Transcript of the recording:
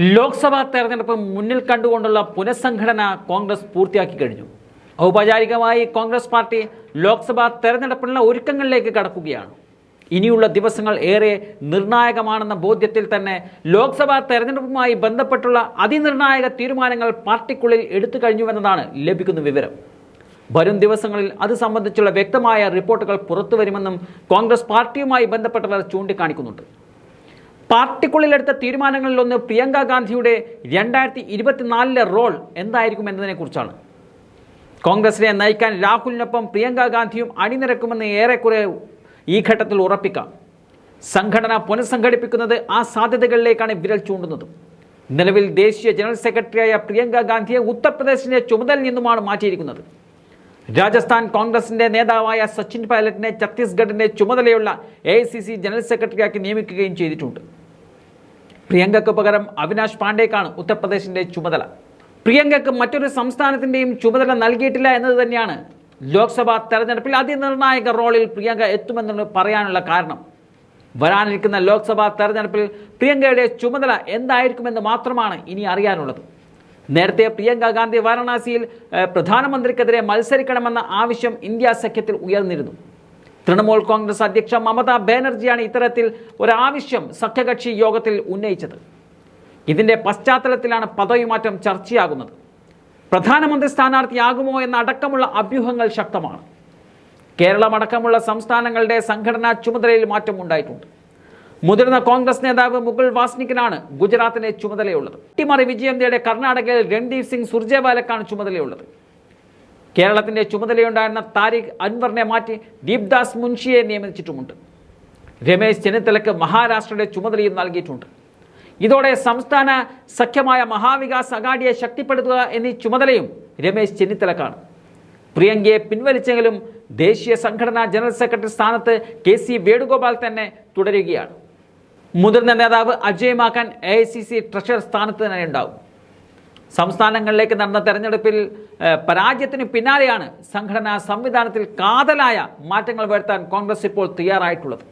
ലോക്സഭാ തെരഞ്ഞെടുപ്പ് മുന്നിൽ കണ്ടുകൊണ്ടുള്ള പുനഃസംഘടന കോൺഗ്രസ് പൂർത്തിയാക്കി കഴിഞ്ഞു. ഔപചാരികമായി കോൺഗ്രസ് പാർട്ടി ലോക്സഭാ തെരഞ്ഞെടുപ്പിനുള്ള ഒരുക്കങ്ങളിലേക്ക് കടക്കുകയാണ്. ഇനിയുള്ള ദിവസങ്ങൾ ഏറെ നിർണായകമാണെന്ന ബോധ്യത്തിൽ തന്നെ ലോക്സഭാ തെരഞ്ഞെടുപ്പുമായി ബന്ധപ്പെട്ടുള്ള അതിനിർണായക തീരുമാനങ്ങൾ പാർട്ടിക്കുള്ളിൽ എടുത്തു കഴിഞ്ഞുവെന്നതാണ് ലഭിക്കുന്ന വിവരം. വരും ദിവസങ്ങളിൽ അത് സംബന്ധിച്ചുള്ള വ്യക്തമായ റിപ്പോർട്ടുകൾ പുറത്തു വരുമെന്നും കോൺഗ്രസ് പാർട്ടിയുമായി ബന്ധപ്പെട്ടവർ ചൂണ്ടിക്കാണിക്കുന്നുണ്ട്. പാർട്ടിക്കുള്ളിലെടുത്ത തീരുമാനങ്ങളിലൊന്ന് പ്രിയങ്ക ഗാന്ധിയുടെ രണ്ടായിരത്തി ഇരുപത്തിനാലിലെ റോൾ എന്തായിരിക്കും എന്നതിനെക്കുറിച്ചാണ് കോൺഗ്രസിനെ നയിക്കാൻ രാഹുലിനൊപ്പം പ്രിയങ്ക ഗാന്ധിയും അണിനിരക്കുമെന്ന് ഏറെക്കുറെ ഈ ഘട്ടത്തിൽ ഉറപ്പിക്കാം. സംഘടന പുനഃസംഘടിപ്പിക്കുന്നത് ആ സാധ്യതകളിലേക്കാണ് വിരൽ ചൂണ്ടുന്നത്. നിലവിൽ ദേശീയ ജനറൽ സെക്രട്ടറിയായ പ്രിയങ്ക ഗാന്ധിയെ ഉത്തർപ്രദേശിന്റെ ചുമതലയിൽ നിന്നുമാണ് മാറ്റിയിരിക്കുന്നത്. രാജസ്ഥാൻ കോൺഗ്രസിന്റെ നേതാവായ സച്ചിൻ പൈലറ്റിനെ ഛത്തീസ്ഗഡിന്റെ ചുമതലയുള്ള എ ജനറൽ സെക്രട്ടറിയാക്കി നിയമിക്കുകയും ചെയ്തിട്ടുണ്ട്. പ്രിയങ്കയ്ക്ക് പകരം അവിനാശ് പാണ്ഡേക്കാണ് ഉത്തർപ്രദേശിന്റെ ചുമതല. പ്രിയങ്കയ്ക്ക് മറ്റൊരു സംസ്ഥാനത്തിന്റെയും ചുമതല നൽകിയിട്ടില്ല എന്നത് തന്നെയാണ് ലോക്സഭാ തെരഞ്ഞെടുപ്പിൽ അതിനിർണായക റോളിൽ പ്രിയങ്ക എത്തുമെന്ന് പറയാനുള്ള കാരണം. വരാനിരിക്കുന്ന ലോക്സഭാ തെരഞ്ഞെടുപ്പിൽ പ്രിയങ്കയുടെ ചുമതല എന്തായിരിക്കുമെന്ന് മാത്രമാണ് ഇനി അറിയാനുള്ളത്. നേരത്തെ പ്രിയങ്ക ഗാന്ധി വാരണാസിയിൽ പ്രധാനമന്ത്രിക്കെതിരെ മത്സരിക്കണമെന്ന ആവശ്യം ഇന്ത്യ സഖ്യത്തിൽ ഉയർന്നിരുന്നു. തൃണമൂൽ കോൺഗ്രസ് അധ്യക്ഷ മമതാ ബാനർജിയാണ് ഇത്തരത്തിൽ ഒരാവശ്യം സഖ്യകക്ഷി യോഗത്തിൽ ഉന്നയിച്ചത്. ഇതിന്റെ പശ്ചാത്തലത്തിലാണ് പദവി മാറ്റം ചർച്ചയാകുന്നത്. പ്രധാനമന്ത്രി സ്ഥാനാർത്ഥിയാകുമോ എന്ന അടക്കമുള്ള അഭ്യൂഹങ്ങൾ ശക്തമാണ്. കേരളമടക്കമുള്ള സംസ്ഥാനങ്ങളുടെ സംഘടനാ ചുമതലയിൽ മാറ്റം ഉണ്ടായിട്ടുണ്ട്. മുതിർന്ന കോൺഗ്രസ് നേതാവ് മുകുൾ വാസ്നിക്കിനാണ് ഗുജറാത്തിലെ ചുമതലയുള്ളത്. ടിമറി വിജയം നേടിയ കർണാടകയിൽ രൺദീപ് സിംഗ് സുർജേവാലക്കാണ് ചുമതലയുള്ളത്. കേരളത്തിന്റെ ചുമതലയുണ്ടായിരുന്ന താരിഖ് അൻവറിനെ മാറ്റി ദീപ്ദാസ് മുൻഷിയെ നിയമിച്ചിട്ടുമുണ്ട്. രമേശ് ചെന്നിത്തലക്ക് മഹാരാഷ്ട്രയുടെ ചുമതലയും നൽകിയിട്ടുണ്ട്. ഇതോടെ സംസ്ഥാന സഖ്യമായ മഹാവികാസ് അഗാഡിയെ ശക്തിപ്പെടുത്തുക എന്നീ ചുമതലയും രമേശ് ചെന്നിത്തലക്കാണ്. പ്രിയങ്കയെ പിൻവലിച്ചെങ്കിലും ദേശീയ സംഘടനാ ജനറൽ സെക്രട്ടറി സ്ഥാനത്ത് കെ സി വേണുഗോപാൽ തന്നെ തുടരുകയാണ്. മുതിർന്ന നേതാവ് Ajay Maken A I C C treasurer സ്ഥാനത്ത് തന്നെ ഉണ്ടാവും. സംസ്ഥാനങ്ങളിലേക്ക് നടന്ന തെരഞ്ഞെടുപ്പിൽ പരാജയത്തിന് പിന്നാലെയാണ് സംഘടനാ സംവിധാനത്തിൽ കാതലായ മാറ്റങ്ങൾ വരുത്താൻ കോൺഗ്രസ് ഇപ്പോൾ തയ്യാറായിട്ടുള്ളത്.